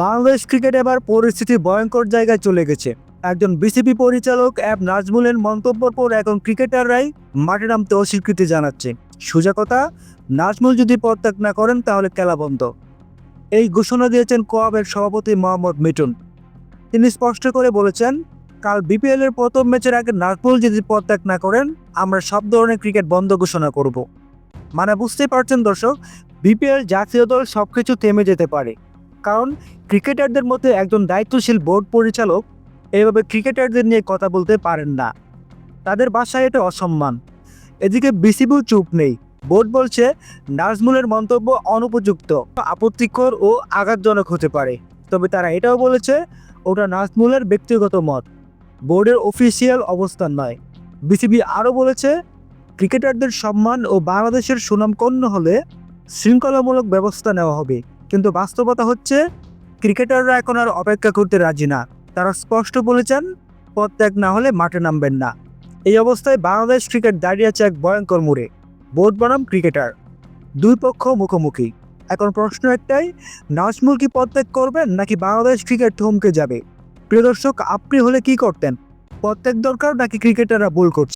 Bangladesh cricket এবার পরিস্থিতি ভয়ঙ্কর জায়গায় চলে গেছে। একজন বিসিবি পরিচালক অ্যাব নাজমুলের মন্তব্যের পর এখন ক্রিকেটাররাই মাঠে নামতে অস্বীকৃতি জানাচ্ছে। সোজা কথা, নাজমুল যদি পদত্যাগ না করেন তাহলে খেলা বন্ধ। এই ঘোষণা দিয়েছেন কোয়াবের সভাপতি মোহাম্মদ মিটুন তিনি স্পষ্ট করে বলেছেন, কাল বিপিএল এর প্রথম ম্যাচের আগে নাজমুল যদি পদত্যাগ না করেন, আমরা সব ধরনের ক্রিকেট বন্ধ ঘোষণা করব। মানে বুঝতেই পারছেন দর্শক বিপিএল জাতীয় দল সব কিছু থেমে যেতে পারে। কারণ ক্রিকেটারদের মধ্যে একজন দায়িত্বশীল বোর্ড পরিচালক এইভাবে ক্রিকেটারদের নিয়ে কথা বলতে পারেন না। তাদের বাসায় এটা অসম্মান। এদিকে বিসিবিও চুপ নেই। বোর্ড বলছে, নাজমুলের মন্তব্য অনুপযুক্ত, আপত্তিকর ও আঘাতজনক হতে পারে। তবে তারা এটাও বলেছে, ওটা নাজমুলের ব্যক্তিগত মত। বোর্ডের অফিসিয়াল অবস্থান নয়। বিসিবি আরও বলেছে, ক্রিকেটারদের সম্মান ও বাংলাদেশের সুনাম কন্য হলে শৃঙ্খলামূলক ব্যবস্থা নেওয়া হবে। কিন্তু বাস্তবতা হচ্ছে, ক্রিকেটাররা এখন আর অপেক্ষা করতে রাজি না। তারা স্পষ্ট বলেছেন পদত্যাগ না হলে মাঠে নামবেন না। এই অবস্থায় বাংলাদেশ ক্রিকেট দাঁড়িয়ে আছে এক ভয়ঙ্কর মোড়ে। বোর্ড বনাম ক্রিকেটার। দুই পক্ষ মুখোমুখি। এখন প্রশ্ন একটাই, নাজমুল কি পদত্যাগ করবেন নাকি বাংলাদেশ ক্রিকেট থমকে যাবে? প্রিয় দর্শক, আপনি হলে কি করতেন? পদত্যাগ দরকার নাকি ক্রিকেটাররা ভুল করছে?